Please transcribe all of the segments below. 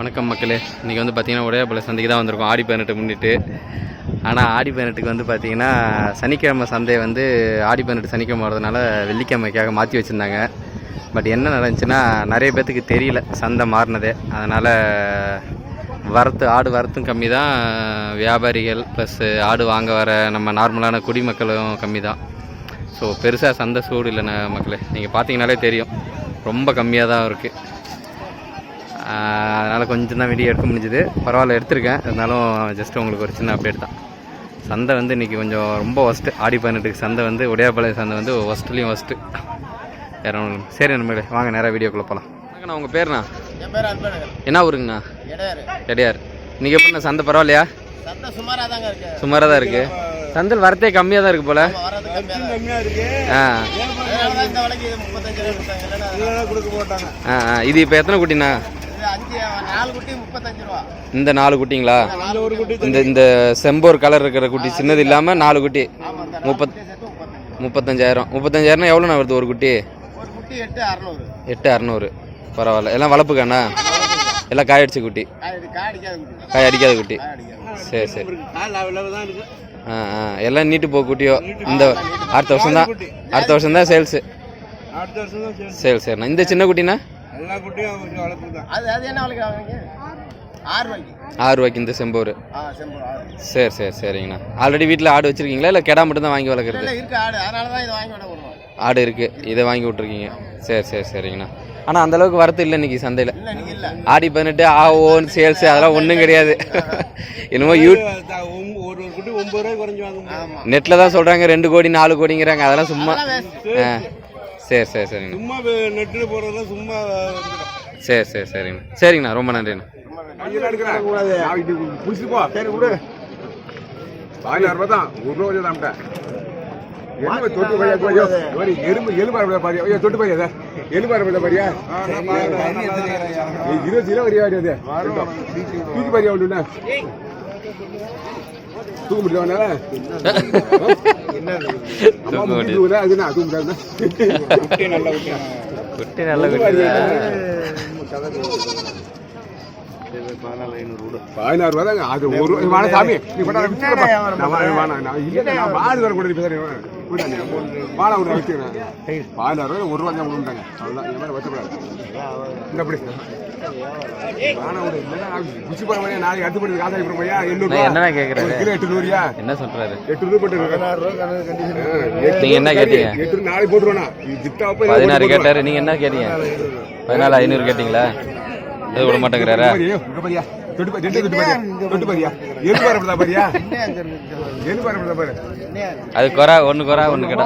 வணக்கம் மக்களே. இன்றைக்கி வந்து பார்த்திங்கன்னா ஒரே போல சந்தைக்கு தான் வந்திருக்கோம். ஆடி பதினெட்டு முன்னிட்டு. ஆனால் ஆடி பதினெட்டுக்கு வந்து பார்த்திங்கன்னா சனிக்கிழமை சந்தை வந்து ஆடி பதினெட்டு சனிக்கிழமை வரதுனால வெள்ளிக்கிழமைக்காக மாற்றி வச்சுருந்தாங்க. பட் என்ன நடந்துச்சுன்னா நிறைய பேர்த்துக்கு தெரியல சந்தை மாறினதே. அதனால் வரத்து ஆடு வரத்தும் கம்மி தான். வியாபாரிகள் ப்ளஸ் ஆடு வாங்க வர நம்ம நார்மலான குடிமக்களும் கம்மி தான். ஸோ பெருசாக சந்தை சூடு இல்லைண்ணே மக்களே. நீங்கள் பார்த்தீங்கனாலே தெரியும். ரொம்ப கம்மியாக தான் இருக்குது அதனால் கொஞ்சம் தான் வீடியோ எடுக்க முடிஞ்சுது. பரவாயில்ல எடுத்திருக்கேன். இருந்தாலும் ஜஸ்ட் உங்களுக்கு ஒரு சின்ன அப்டேட் தான். சந்தை வந்து இன்றைக்கி கொஞ்சம் ரொம்ப ஒஸ்ட்டு ஆடி பதினெட்டுக்கு சந்தை வந்து உடையாப்பாளையம் சந்தை வந்து ஒஸ்ட்லேயும் ஒஸ்ட்டு இல்லை. சரி நண்பர்களே வாங்க நேராக வீடியோக்குள்ளே போகலாம் வணக்கண்ணா உங்கள் பேர்ண்ணா? என் பேர் அன்பழகன். என்ன ஊருங்கண்ணா? கிடையாது இன்றைக்கி எப்படிண்ணா சந்தை பரவாயில்லையா? சந்தை சுமாராக தான் இருக்குது சந்தையில் வரத்தே கம்மியாக தான் இருக்குது போல். ஆ. இது இப்போ எத்தனை குட்டிண்ணா? இந்த நாலு குட்டிங்களா? இந்த இந்த செம்போர் கலர் இருக்கிற குட்டி சின்னது இல்லாமல் நாலு குட்டி. முப்பத் முப்பத்தஞ்சாயிரம். முப்பத்தஞ்சாயிரம்னா எவ்வளோண்ணா வருது ஒரு குட்டி? ஒரு குட்டி எட்டு அறநூறு. எட்டு அறநூறு. பரவாயில்ல. எல்லாம் வளர்ப்புக்காண்ணா? எல்லாம் காய் அடிச்ச குட்டி. காய் அடிக்காத குட்டி. சரி சரி. ஆ ஆ. எல்லாம் நீட்டு போ குட்டியோ? இந்த அடுத்த வருஷம் தான் அடுத்த வருஷம் தான் சேல்ஸு சரி சரிண்ணா. இந்த சின்ன குட்டினா எல்லா குட்டியும் கொஞ்சம் வளர்ப்பு தான் அது அது என்ன வாங்குறீங்க ஆறு ரூபாய்க்கு ஆறு ரூபாய்க்கு இந்த செம்போர். ஆ சரி சரி சரிங்கண்ணா. ஆல்ரெடி வீட்டில் ஆடு வச்சுருக்கீங்களா? இல்லை கெடா மட்டும் தான் வாங்கி வளர்க்குறது? இல்லை இருக்கு ஆடு. அதனால தான் இதை வாங்கி விட விடுவோம் ஆடு இருக்குது இதை வாங்கி விட்ருக்கீங்க சரி சரி சரிங்கண்ணா. ஆனால் அந்தளவுக்கு வரத்து இல்லை இன்னைக்கு சந்தையில். இல்லை இன்னைக்கு இல்லை. ஆடி பதினெட்டு ஆ ஓன் சேல்ஸ் அதெல்லாம் ஒன்றும் கிடையாது. என்னமோ யூ ஒரு ஒரு குட்டி ஒன்பது ரூபாய் குறைஞ்சு வாங்க ஆமாம் நெட்டில் தான் சொல்கிறாங்க ரெண்டு கோடி நாலு கோடிங்கிறாங்க. அதெல்லாம் சும்மா ஆ. சரி சரி சரிங்கண்ணா சும்மா நெட்டில் போகிறதெல்லாம் சும்மா சரி சரி சரிங்கண்ணா சரிங்கண்ணா ரொம்ப நன்றிண்ணா. எலும்பு எலும்பு பாரியா ஐயோ தொட்டு பையா எலும்பு அரபில பாரியா? இருபது கிலோ வரியா அது தூக்கி பாரியா ஒன்று தூக்க முடியல அவனால தூக்க அது நான் தூக்க முடியாது குட்டி நல்ல குட்டி பதினாறு ரூபா தாங்க. அது ஒரு ரூபா. சாமி. நீ நான் மாடு வர கூட பேசுறேன் வாடா ஒரு வச்சுக்கிறேன் பதினாறு ரூபாய் ஒரு ரூபா தான் அவ்வளோதான் இந்த மாதிரி வச்சக்கூடாது இந்த அப்படி என்ன எட்டு ரூபா போட்டு நீங்க என்ன கேட்டீங்க? பதினாறு கேட்டாரு. நீங்கள் என்ன கேட்டீங்க? பதினாலு ஐநூறு கேட்டிங்களா? அது விட மாட்டேங்கிறாரா? அது குறா ஒன்று குறா ஒன்று கடா.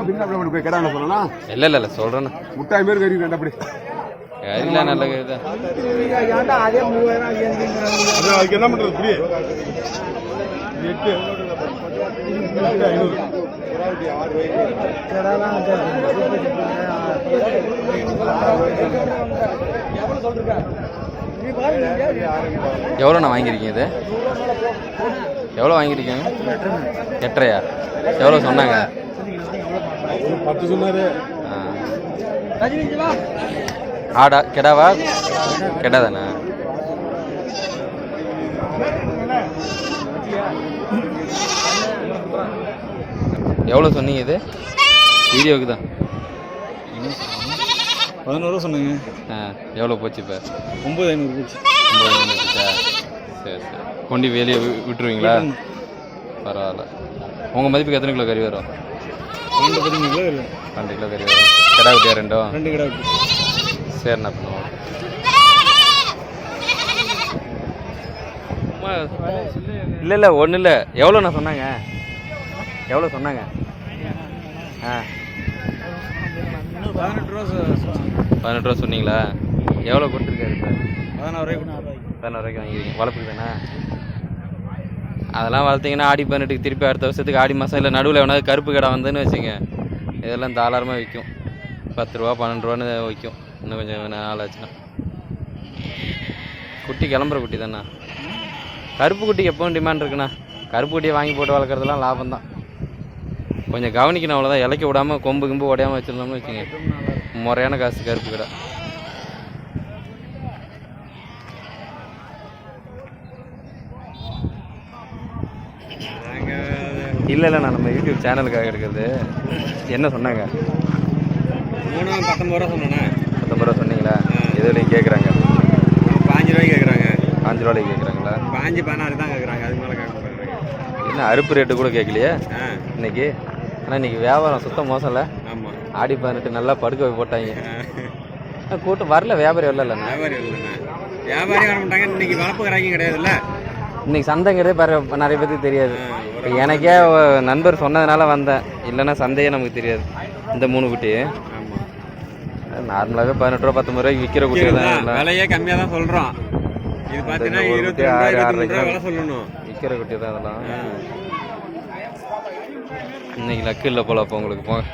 கடான சொல்லலாம் இல்லை இல்லை சொல்கிறேண்ணா முட்டாய் மாரி கறி அப்படி. இல்லை நல்ல கேட்குதா அதுக்கு என்ன பண்றது? புரிய. எவ்வளோண்ணா வாங்கியிருக்கீங்க இது? எவ்வளோ வாங்கியிருக்கீங்க? எட்டரையா? எவ்வளோ சொன்னாங்க? பத்து சொன்னாரு. ஆடா கெடாவா? கெடாதாண்ணா எவ்வளோ சொன்னீங்க இது? வீடியோவுக்கு தான். பதினோரு சொன்னீங்க. ஆ எவ்வளோ போச்சு இப்போ? ஒன்பது ஐநூறு போச்சு. ஒம்பது மணி போச்சா? சரி சரி. கொண்டு வெளியே விட்டுருவீங்களா? பரவாயில்ல. உங்கள் மதிப்புக்கு எத்தனை கிலோ கறி வரும்? ரெண்டு கிலோ இல்லை ரெண்டு கிலோ கறி வரும். கிடா குட்டியா ரெண்டும் ரெண்டு கிடா சரிண்ணா இல்லை இல்லை ஒன்றும் இல்லை. எவ்வளோண்ணா சொன்னாங்க? எவ்வளோ சொன்னாங்க? ஆ. பதினெட்டு ரூபா பதினெட்டு ரூபா சொன்னீங்களா? எவ்வளோ கொடுத்துருக்காரு இப்போ? பதினாறு பதினோரு ரூபாய்க்கு வாங்கிக்கிறீங்க வளர்ப்புக்கு தானே? அதெல்லாம் வளர்த்தீங்கன்னா ஆடி பதினெட்டுக்கு திருப்பி அடுத்த வருஷத்துக்கு ஆடி மாதம் இல்லை நடுவில் எவனாவது கருப்பு கடை வந்துன்னு வச்சுங்க இதெல்லாம் தாராளமாக விற்கும் பத்து ரூபா பன்னெண்டு ரூபான்னு விற்கும் இன்னும் கொஞ்சம் நாள் ஆச்சுன்னா குட்டி கிளம்புற குட்டி தானே? கருப்பு குட்டி எப்பவும் டிமாண்ட் இருக்குண்ணா. கருப்பு குட்டியை வாங்கி போட்டு வளர்க்குறதுலாம் லாபம் தான் கொஞ்சம் கவனிக்கணும் அவ்வளோதான் இலைக்க விடாமல் கொம்பு கிம்பு உடையாமல் வச்சிருந்தோம்னு வச்சுங்க முறையான காசு கருப்பு கடை. இல்லை இல்லை நான் நம்ம யூடியூப் சேனலுக்காக எடுக்கிறது. என்ன சொன்னாங்க? மூணு பத்தொம்பது ரூபா சொன்னேண்ணே பத்தொம்பது ரூபா சொன்னீங்களா? எதுலையும் கேட்குறாங்க பாஞ்சு ரூபாய்க்கு கேட்குறாங்க பாஞ்சு ரூபாய்க்கு கேட்குறாங்களா பாஞ்சு பதினாறு தான் கேட்குறாங்க அதுக்கு மேலே கேட்க என்ன அறுப்பு ரேட்டு கூட கேட்கலையே இன்னைக்கு? ஆனால் இன்னைக்கு வியாபாரம் சுத்தம் மோசம் இல்லை ஆமாம் ஆடி பதினெட்டு நல்லா படுக்க போட்டாங்க. கூட்டம் வரல வியாபாரி வரலண்ணா வியாபாரி இல்லைண்ணே. வியாபாரி வர மாட்டாங்க. இன்னைக்கு வளர்ப்பு கராக்கியும் கிடையாதுல்ல. இன்னைக்கு சந்தைங்கிறதே பாரு நிறைய பேருக்கு தெரியாது. எனக்கே நண்பர் சொன்னதுனால வந்தேன். இல்லைன்னா சந்தையே நமக்கு தெரியாது. இந்த மூணு குட்டி. நார்மலாகவே பதினெட்டு ரூபா பத்தொம்பது ரூபாய்க்கு விற்கிற குட்டி தான். விலையே கம்மியாக தான் சொல்கிறோம் இது பார்த்தீங்கன்னா இருபத்தி ஆறு, கிலோ. விலை சொல்லணும் விற்கிற குட்டி தான் அதெல்லாம். இன்னைக்கு லக்கு இல்லை போல அப்போ உங்களுக்கு போங்க